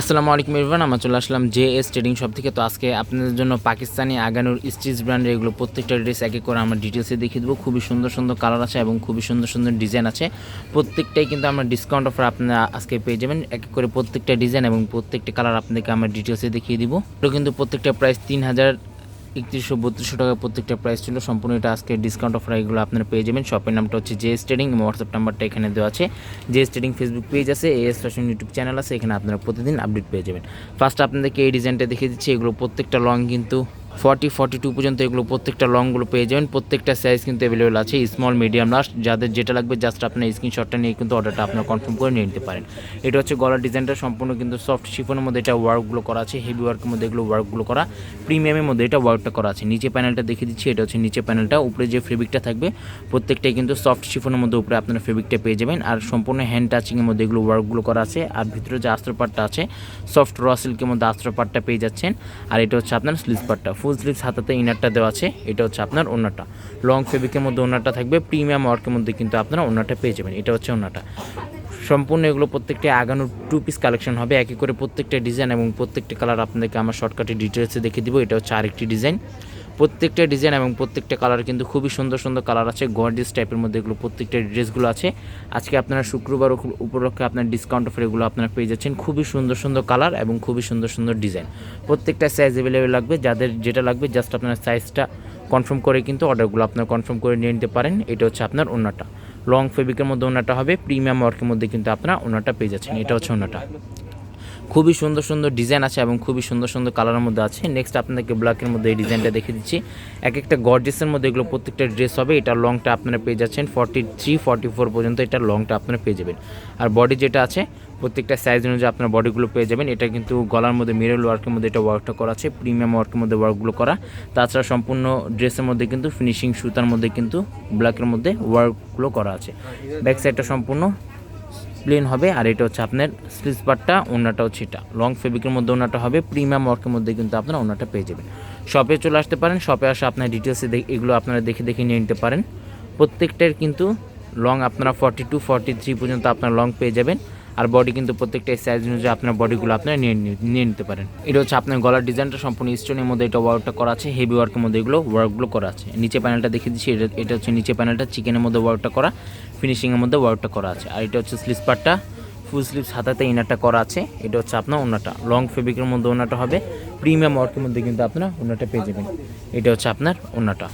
আসসালামু আলাইকুম ইরফান আমরা চলে আসলাম জে এস ট্রেডিং শপ থেকে। তো আজকে আপনাদের জন্য পাকিস্তানি আগানোর স্টিচ ব্র্যান্ড এগুলো প্রত্যেকটা ড্রেস এক করে আমরা ডিটেলসে দেখিয়ে দেবো। খুবই সুন্দর সুন্দর কালার আছে এবং খুবই সুন্দর সুন্দর ডিজাইন আছে। প্রত্যেকটাই কিন্তু আমরা ডিসকাউন্ট অফার আপনারা আজকে পেয়ে যাবেন। এক এক করে প্রত্যেকটা ডিজাইন এবং প্রত্যেকটা কালার আপনাদেরকে আমরা ডিটেলসে দেখিয়ে দিব। তো কিন্তু প্রত্যেকটা প্রাইস তিন হাজার একত্রিশশো বত্রিশশো টাকা প্রত্যেকটা প্রাইস ছিল। সম্পূর্ণ এটা আজকে ডিসকাউন্ট অফার এগুলো আপনারা পেয়ে যাবেন। শপের নামটা হচ্ছে জে ট্রেডিং এবং হোয়াটসঅ্যাপ নাম্বারটা এখানে দেওয়া আছে। জে ট্রেডিং ফেসবুক পেজ আছে এস ফ্যাশন ইউটিউব চ্যানেল আছে, এখানে আপনারা প্রতিদিন আপডেট পেয়ে যাবেন। ফার্স্ট আপনাদেরকে এই ডিজাইনটা দেখিয়ে দিচ্ছি। এগুলো প্রত্যেকটা লং কিন্তু ফর্টি ফর্টি টু পর্যন্ত এগুলো প্রত্যেকটা লংগুলো পেয়ে যাবেন। প্রত্যেকটা সাইজ কিন্তু অ্যাভেলেবেল আছে। স্মল মিডিয়াম লাস্ট যাদের যেটা লাগবে জাস্ট আপনার স্ক্রিনশটটা নিয়ে কিন্তু অর্ডারটা আপনারা কনফার্ম করে নিয়ে নিতে পারেন। এটা হচ্ছে গলার ডিজাইনটা সম্পূর্ণ কিন্তু সফট শিফনের মধ্যে এটা ওয়ার্কগুলো করা আছে। হেভি ওয়ার্কের মধ্যে এগুলো ওয়ার্কগুলো করা। প্রিমিয়ামের মধ্যে এটা ওয়ার্কটা করা আছে। নিচে প্যানেলটা দেখিয়ে দিচ্ছি, এটা হচ্ছে নিচে প্যানেলটা উপরে যে ফেব্রিকটা থাকবে, প্রত্যেকটাই কিন্তু সফট শিফনের মধ্যে উপরে আপনারা ফেব্রিকটা পেয়ে যাবেন। আর সম্পূর্ণ হ্যান্ড টাচিংয়ের মধ্যে এগুলো ওয়ার্কগুলো করা আছে। আর ভিতরে যে আস্ত্র পাটটা আছে সফট র সিল্কের মধ্যে আস্ত্র পাটটা পেয়ে যাচ্ছেন। আর এটা হচ্ছে আপনার স্লিভস পাটটা ফুল স্লিভস হাতাতে ইনারটা দেওয়া আছে, এটা হচ্ছে আপনার ওনারটা লং ফেব্রিকের মধ্যে ওনারটা থাকবে, প্রিমিয়াম ওয়ার্কের মধ্যে কিন্তু আপনারা ওনারটা পেয়ে যাবেন, এটা হচ্ছে ওনারটা সম্পূর্ণ এগুলো প্রত্যেকটি আগানোর টু পিস কালেকশন হবে, একই করে প্রত্যেকটা ডিজাইন এবং প্রত্যেকটি কালার আপনাদেরকে আমার শর্টকাটে ডিটেলসে দেখে দিব, এটা হচ্ছে আরেকটি ডিজাইন প্রত্যেকটা ডিজাইন এবং প্রত্যেকটা কালার কিন্তু খুবই সুন্দর সুন্দর কালার আছে গর্জিয়াস টাইপের মধ্যে এগুলো প্রত্যেকটা ড্রেসগুলো আছে। আজকে আপনারা শুক্রবার উপলক্ষে আপনার ডিসকাউন্ট অফার এগুলো আপনারা পেয়ে যাচ্ছেন। খুবই সুন্দর সুন্দর কালার এবং খুবই সুন্দর সুন্দর ডিজাইন প্রত্যেকটা সাইজ অ্যাভেলেবেল লাগবে, যাদের যেটা লাগবে জাস্ট আপনার সাইজটা কনফার্ম করে কিন্তু অর্ডারগুলো আপনার কনফার্ম করে নিয়ে নিতে পারেন। এটা হচ্ছে আপনার ওনাটা লং ফেব্রিকের মধ্যে ওনাটা হবে প্রিমিয়াম ওয়ার্কের মধ্যে কিন্তু আপনারা ওনাটা পেয়ে যাচ্ছেন। এটা হচ্ছে ওনাটা খুবই সুন্দর সুন্দর ডিজাইন আছে এবং খুবই সুন্দর সুন্দর কালারের মধ্যে আছে। নেক্সট আপনাদেরকে ব্ল্যাকের মধ্যে এই ডিজাইনটা দেখে দিচ্ছি। এক একটা গর্জেসের মধ্যে এগুলো প্রত্যেকটা ড্রেস হবে। এটা লংটা আপনারা পেয়ে যাচ্ছেন ফর্টি থ্রি ফর্টি ফোর পর্যন্ত এটা লংটা আপনারা পেয়ে যাবেন। আর বডি যেটা আছে, প্রত্যেকটা সাইজ অনুযায়ী আপনার বডিগুলো পেয়ে যাবেন। এটা কিন্তু গলার মধ্যে মিরল ওয়ার্কের মধ্যে এটা ওয়ার্কটা করা আছে প্রিমিয়াম ওয়ার্কের মধ্যে ওয়ার্কগুলো করা। তাছাড়া সম্পূর্ণ ড্রেসের মধ্যে কিন্তু ফিনিশিং সুতার মধ্যে কিন্তু ব্ল্যাকের মধ্যে ওয়ার্কগুলো করা আছে। ব্যাক সাইডটা সম্পূর্ণ প্লেন হবে, আর এটা হচ্ছে আপনার স্লিজ পার্টটা ওনাটা হচ্ছে এটা। লং ফেব্রিকের মধ্যে ওনাটা হবে প্রিমিয়াম ওয়ার্কের মধ্যে কিন্তু আপনারা ওনাটা পেয়ে যাবেন। শপে চলে আসতে পারেন শপে আসে আপনার ডিটেলসে এগুলো আপনারা দেখে দেখে নিয়ে নিতে পারেন। প্রত্যেকটার কিন্তু লং আপনারা ফর্টি টু ফর্টি থ্রি পর্যন্ত আপনারা লং পেয়ে যাবেন। আর বডি কিন্তু প্রত্যেকটা সাইজ অনুযায়ী আপনার বডিগুলো আপনারা নিয়ে নিয়ে নিতে পারেন। এটা হচ্ছে আপনার গলার ডিজাইনটা সম্পূর্ণ স্টোনের মধ্যে এটা ওয়ার্কটা করা আছে হেভি ওয়ার্কের মধ্যে এগুলো ওয়ার্কগুলো করা আছে। নিচে প্যানেলটা দেখে দিচ্ছি, এটা এটা হচ্ছে নিচে প্যানেলটা চিকেনের মধ্যে ওয়ার্কটা করা ফিনিশিংয়ের মধ্যে ওয়ার্কটা করা আছে। আর এটা হচ্ছে স্লিস পার্টটা ফুল স্লিভস হাতাতে ইনারটা করা আছে। এটা হচ্ছে আপনার ওনাটা। লং ফেব্রিকের মধ্যে ওনাটা হবে। প্রিমিয়াম ওয়ার্কের মধ্যে কিন্তু আপনারা ওনাটা পেয়ে যাবেন। এটা হচ্ছে আপনার ওনাটা।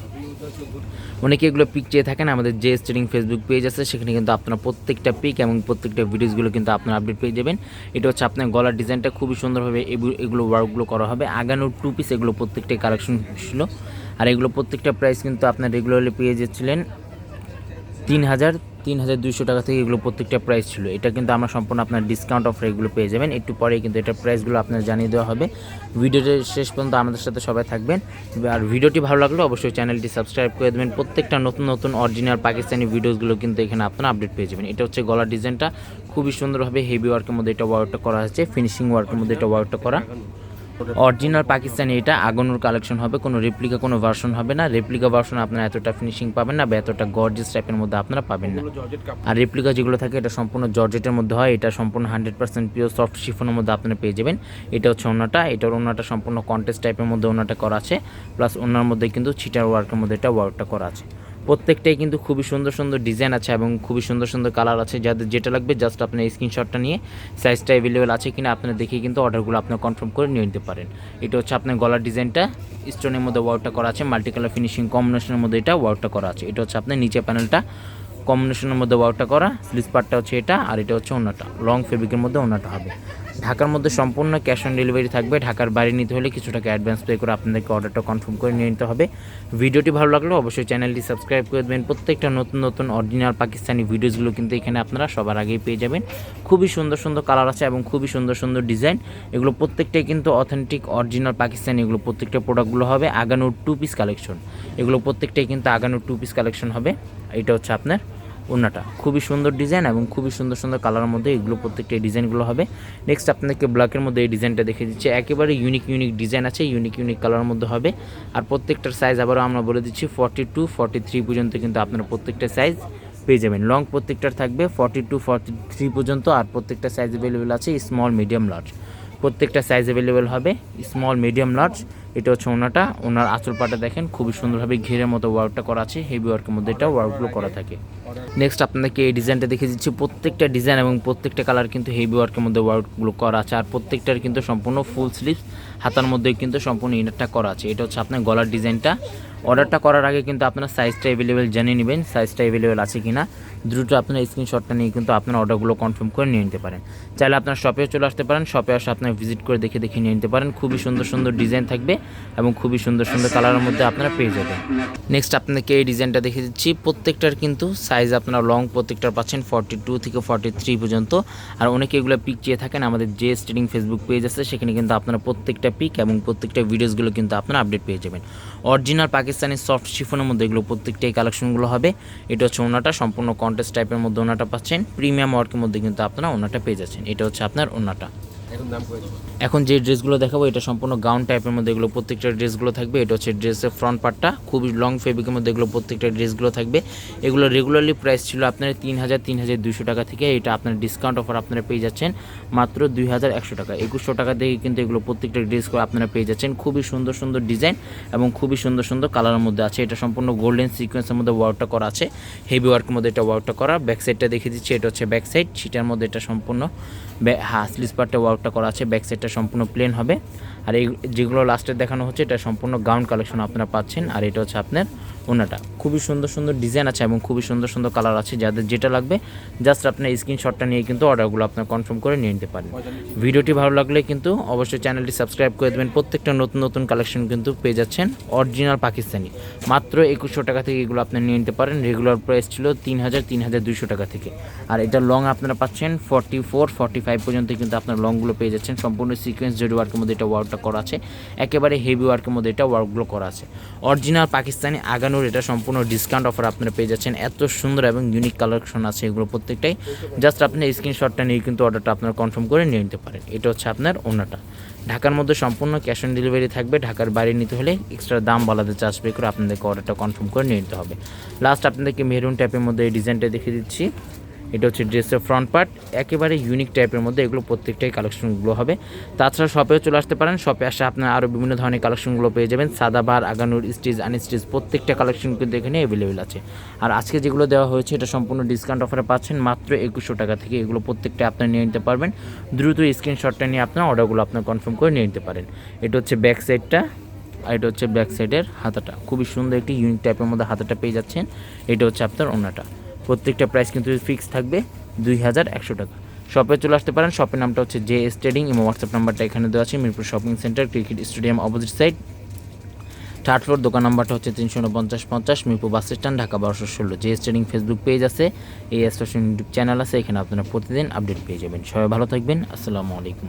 অনেকে এগুলো পিক চেয়ে থাকেন। আমাদের যে স্টেডিং ফেসবুক পেজ আছে। সেখানে কিন্তু আপনারা প্রত্যেকটা পিক এবং প্রত্যেকটা ভিডিওসগুলো কিন্তু আপনারা আপডেট পেয়ে যাবেন। এটা হচ্ছে আপনার গলার ডিজাইনটা খুবই সুন্দরভাবে এগু- এগুলো ওয়ার্কগুলো করা হবে। আগানোর টু পিস এগুলো প্রত্যেকটাই কালেকশন ছিল। আর এগুলো প্রত্যেকটা প্রাইস কিন্তু আপনার রেগুলারলি পেয়ে যাচ্ছিলেন তিন হাজার তিন হাজার দুইশো টাকা থেকে এগুলো প্রত্যেকটা প্রাইস ছিল। এটা কিন্তু আমরা সম্পূর্ণ আপনার ডিসকাউন্ট অফার এগুলো পেয়ে যাবেন। একটু পরে কিন্তু এটার প্রাইসগুলো আপনার জানিয়ে দেওয়া হবে। ভিডিওটা শেষ পর্যন্ত আমাদের সাথে সবাই থাকবেন। আর ভিডিওটি ভালো লাগলে অবশ্যই চ্যানেলটি সাবস্ক্রাইব করে দেবেন। প্রত্যেকটা নতুন নতুন অরিজিনাল পাকিস্তানি ভিডিওসগুলো কিন্তু এখানে আপনারা আপডেট পেয়ে যাবেন। এটা হচ্ছে গলার ডিজাইনটা খুবই সুন্দরভাবে হেভি ওয়ার্কের মধ্যে এটা ওয়ার্কটা করা হয়েছে। ফিনিশিং ওয়ার্কের মধ্যে এটা ওয়ার্কটা করা। অরিজিনাল পাকিস্তানি এটা আগুনুর কালেকশন হবে, কোনো রেপ্লিকা কোনো ভার্সন হবে না। রেপ্লিকা ভার্সন আপনারা এতটা ফিনিশিং পাবেন না বা এতটা গর্জিয়াস টাইপের মধ্যে আপনারা পাবেন না। আর রেপ্লিকা যেগুলো থাকে, এটা সম্পূর্ণ জর্জেটের মধ্যে হয়, এটা সম্পূর্ণ হান্ড্রেড পার্সেন্ট পিওর সফট শিফনের মধ্যে আপনারা পেয়ে যাবেন। এটা হচ্ছে ওনাটা এটার ওনাটা সম্পূর্ণ কন্টেস্ট টাইপের মধ্যে ওনাটা করা আছে। প্লাস ওনার মধ্যে কিন্তু ছিটার ওয়ার্কের মধ্যে এটা ওয়ার্কটা করা আছে। প্রত্যেকটাই কিন্তু খুবই সুন্দর সুন্দর ডিজাইন আছে এবং খুবই সুন্দর সুন্দর কালার আছে। যাদের যেটা লাগবে জাস্ট আপনার স্ক্রিনশটটা নিয়ে সাইজটা অ্যাভেলেবেল আছে কিনা আপনারা দেখে কিন্তু অর্ডারগুলো আপনার কনফার্ম করে নিয়ে নিতে পারেন। এটা হচ্ছে আপনার গলার ডিজাইনটা স্টোনের মধ্যে ওয়ার্কটা করা আছে মাল্টি কালার ফিনিশিং কম্বিনেশনের মধ্যে এটা ওয়ার্কটা করা আছে। এটা হচ্ছে আপনার নিচে প্যানেলটা কম্বিনেশনের মধ্যে ওয়ার্কটা করা স্লিজ পার্টটা হচ্ছে এটা, আর এটা হচ্ছে ওনাটা লং ফেব্রিকের মধ্যে ওনাটা হবে। ঢাকার মধ্যে সম্পূর্ণ ক্যাশ অন ডেলিভারি থাকবে। ঢাকার বাইরে নিতে হলে কিছু টাকা অ্যাডভান্স পে করে আপনাদেরকে অর্ডারটা কনফার্ম করে নিয়ে নিতে হবে। ভিডিওটি ভালো লাগলে অবশ্যই চ্যানেলটি সাবস্ক্রাইব করে দেবেন। প্রত্যেকটা নতুন নতুন অরিজিনাল পাকিস্তানি ভিডিওসগুলো কিন্তু এখানে আপনারা সবার আগেই পেয়ে যাবেন। খুবই সুন্দর সুন্দর কালার আছে এবং খুবই সুন্দর সুন্দর ডিজাইন এগুলো প্রত্যেকটাই কিন্তু অথেন্টিক অরিজিনাল পাকিস্তানি, এগুলো প্রত্যেকটা প্রোডাক্টগুলো হবে আগানোর টু পিস কালেকশন এগুলো প্রত্যেকটাই কিন্তু আগানোর টু পিস কালেকশন হবে। এটা হচ্ছে আপনার ওনাটা খুবই সুন্দর ডিজাইন এবং খুবই সুন্দর সুন্দর কালারের মধ্যে এগুলো প্রত্যেকটা ডিজাইনগুলো হবে। নেক্সট আপনাদেরকে ব্ল্যাকের মধ্যে এই ডিজাইনটা দেখে দিচ্ছি। একেবারে ইউনিক ইউনিক ডিজাইন আছে ইউনিক ইউনিক কালারের মধ্যে হবে। আর প্রত্যেকটার সাইজ আবারও আমরা বলে দিচ্ছি ফর্টি টু ফর্টি থ্রি পর্যন্ত কিন্তু আপনারা প্রত্যেকটা সাইজ পেয়ে যাবেন। লং প্রত্যেকটার থাকবে ফর্টি টু ফর্টি থ্রি পর্যন্ত আর প্রত্যেকটা সাইজ অ্যাভেলেবেল আছে স্মল মিডিয়াম লার্জ প্রত্যেকটা সাইজ অ্যাভেলেবেল হবে স্মল মিডিয়াম লার্জ এটা হচ্ছে ওনাটা। ওনার আঁচল পাটা দেখেন, খুবই সুন্দরভাবে ঘিরের মতো ওয়ার্কটা করা আছে হেভি ওয়ার্কের মধ্যে এটা ওয়ার্কগুলো করা থাকে। নেক্সট আপনাদেরকে এই ডিজাইনটা দেখে দিচ্ছি। প্রত্যেকটা ডিজাইন এবং প্রত্যেকটা কালার কিন্তু হেভি ওয়ার্কের মধ্যে ওয়ার্কগুলো করা আছে, আর প্রত্যেকটার কিন্তু সম্পূর্ণ ফুল স্লিভস হাতার মধ্যে কিন্তু সম্পূর্ণ ইনারটা করা আছে। এটা হচ্ছে আপনার গলার ডিজাইনটা অর্ডারটা করার আগে কিন্তু আপনার সাইজটা অ্যাভেলেবেল জানিয়ে নেবেন সাইজটা অ্যাভেলেবেল আছে কিনা। দ্রুত আপনার স্ক্রিনশটটা নিয়ে কিন্তু আপনার অর্ডারগুলো কনফার্ম করে নিয়ে নিতে পারেন। চাইলে আপনার শপে চলে আসতে পারেন শপে আসে আপনার ভিজিট করে দেখে দেখে নিয়ে নিতে পারেন। খুবই সুন্দর সুন্দর ডিজাইন থাকবে এবং খুবই সুন্দর সুন্দর কালারের মধ্যে আপনারা পেয়ে যাবেন। নেক্সট আপনাকে এই ডিজাইনটা দেখে দিচ্ছি। প্রত্যেকটার কিন্তু সাইজ আপনারা লং প্রত্যেকটার পাচ্ছেন ফর্টি টু থেকে ফর্টি থ্রি পর্যন্ত। আর অনেকে এগুলো পিক চেয়ে থাকেন, আমাদের যে স্টেডিং ফেসবুক পেজ আছে, সেখানে কিন্তু আপনারা প্রত্যেকটা পিক এবং প্রত্যেকটা ভিডিওসগুলো কিন্তু আপনারা আপডেট পেয়ে যাবেন। অরিজিনাল পাকিস্তানি সফট শিফনের মধ্যে এগুলো প্রত্যেকটাই কালেকশনগুলো হবে। এটা হচ্ছে ওনাটা, সম্পূর্ণ কন্টেস্ট টাইপের মধ্যে ওনাটা পাচ্ছেন। প্রিমিয়াম ওয়ার্কের মধ্যে কিন্তু আপনারা ওনাটা পেয়ে যাচ্ছেন। এটা হচ্ছে আপনার ওনাটা। এখন যে ড্রেসগুলো দেখাবো, এটা সম্পূর্ণ গাউন টাইপের মধ্যে এগুলো, প্রত্যেকটা ড্রেসগুলো থাকবে। এটা হচ্ছে ড্রেসের ফ্রন্ট পার্টটা খুবই লং ফেব্রিকের মধ্যে এগুলো প্রত্যেকটা ড্রেসগুলো থাকবে। এগুলো রেগুলারলি প্রাইস ছিল আপনার তিন হাজার তিন হাজার দুশো টাকা থেকে। এটা আপনার ডিসকাউন্ট অফার আপনারা পেয়ে যাচ্ছেন মাত্র দুই হাজার একশো টাকা। একুশশো টাকা থেকে কিন্তু এগুলো প্রত্যেকটা ড্রেস করে আপনারা পেয়ে যাচ্ছেন। খুবই সুন্দর সুন্দর ডিজাইন এবং খুবই সুন্দর সুন্দর কালারের মধ্যে আছে। এটা সম্পূর্ণ গোল্ডেন সিকোয়েন্সের মধ্যে ওয়ার্কটা করা আছে। হেভি ওয়ার্কের মধ্যে এটা ওয়ার্কটা করা। ব্যাক সাইডটা দেখে দিচ্ছি। এটা হচ্ছে ব্যাক সাইড সেটার মধ্যে এটা সম্পূর্ণ হ্যাঁ স্লিস পার্টটা ওয়ার্কটা করা আছে ব্যাক সাইডটা সম্পূর্ণ প্লেন হবে। আর এই যেগুলো লাস্টে দেখানো হচ্ছে, এটা সম্পূর্ণ গাউন কালেকশন আপনারা পাচ্ছেন। আর এটা হচ্ছে আপনার ওনাটা খুবই সুন্দর সুন্দর ডিজাইন আছে এবং খুবই সুন্দর সুন্দর কালার আছে যাদের যেটা লাগবে জাস্ট আপনার স্ক্রিনশটটা নিয়ে কিন্তু অর্ডারগুলো আপনার কনফার্ম করে নিয়ে নিতে পারেন। ভিডিওটি ভালো লাগলে কিন্তু অবশ্যই চ্যানেলটি সাবস্ক্রাইব করে দেবেন। প্রত্যেকটা নতুন নতুন কালেকশন কিন্তু পেয়ে যাচ্ছেন অরিজিনাল পাকিস্তানি মাত্র একুশশো টাকা থেকে এগুলো আপনি নিয়ে নিতে পারেন। রেগুলার প্রাইস ছিল তিন হাজার তিন হাজার দুইশো টাকা থেকে। আর এটা লং আপনারা পাচ্ছেন ফর্টি ফোর ফর্টি ফাইভ পর্যন্ত কিন্তু আপনার লংগুলো পেয়ে যাচ্ছেন। সম্পূর্ণ সিকোয়েন্স জেড ওয়ার্কের মধ্যে এটা ওয়ার্কটা করা আছে। একেবারে হেভি ওয়ার্কের মধ্যে এটা ওয়ার্কগুলো করা আছে। অরিজিনাল পাকিস্তানি আগানোর এটা সম্পূর্ণ ডিসকাউন্ট অফার আপনারা পেয়ে যাচ্ছেন। এত সুন্দর এবং ইউনিক কালেকশন আছে এগুলো প্রত্যেকটাই। জাস্ট আপনি স্ক্রিনশটটা নিয়ে কিন্তু অর্ডারটা আপনারা কনফার্ম করে নিয়ে নিতে পারেন। এটা হচ্ছে আপনার ওনাটা। ঢাকার মধ্যে সম্পূর্ণ ক্যাশ অন ডেলিভারি থাকবে। ঢাকার বাইরে নিতে হলে এক্সট্রা দাম বলাতে চার্জ পে করে আপনাদেরকে অর্ডারটা কনফার্ম করে নিয়ে নিতে হবে। লাস্ট আপনাদেরকে মেরুন ট্যাপের মধ্যে এই ডিজাইনটা দেখিয়ে দিচ্ছি। এটা হচ্ছে ড্রেসের ফ্রন্ট পার্ট একেবারে ইউনিক টাইপের মধ্যে এগুলো প্রত্যেকটাই কালেকশনগুলো হবে। তাছাড়া শপেও চলে আসতে পারেন শপে আসে আপনার আরও বিভিন্ন ধরনের কালেকশনগুলো পেয়ে যাবেন সাদাবার আগানুর স্টিচ আনস্টিচ প্রত্যেকটা কালেকশন কিন্তু এখানে অ্যাভেলেবেল আছে। আর আজকে যেগুলো দেওয়া হয়েছে, এটা সম্পূর্ণ ডিসকাউন্ট অফারে পাচ্ছেন, মাত্র একুশশো টাকা থেকে এগুলো প্রত্যেকটা আপনার নিয়ে নিতে পারবেন। দ্রুত স্ক্রিনশটটা নিয়ে আপনার অর্ডারগুলো আপনার কনফার্ম করে নিয়ে নিতে পারেন। এটা হচ্ছে ব্যাক সাইডটা আর এটা হচ্ছে ব্যাক সাইডের হাতাটা। খুবই সুন্দর একটি ইউনিক টাইপের মধ্যে হাতাটা পেয়ে যাচ্ছেন। এটা হচ্ছে আপনার ওনাটা। প্রত্যেকটা প্রাইস কিন্তু ফিক্স থাকবে দুই হাজার একশো টাকা। শপে চলে আসতে পারেন। শপের নামটা হচ্ছে জে এস ট্রেডিং এবং হোয়াটসঅ্যাপ নাম্বারটা এখানে দেওয়া আছে, Mirpur shopping centre cricket stadium opposite side third floor দোকান নাম্বারটা হচ্ছে তিনশো উনপঞ্চাশ পঞ্চাশ, মিরপুর বাস স্ট্যান্ড ঢাকা বারোশো ষোলো। J S trading Facebook page আছে এই স্টেশন ইউটিউব চ্যানেল আছে, এখানে আপনারা প্রতিদিন আপডেট পেয়ে যাবেন। সবাই ভালো থাকবেন। আসসালামু আলাইকুম।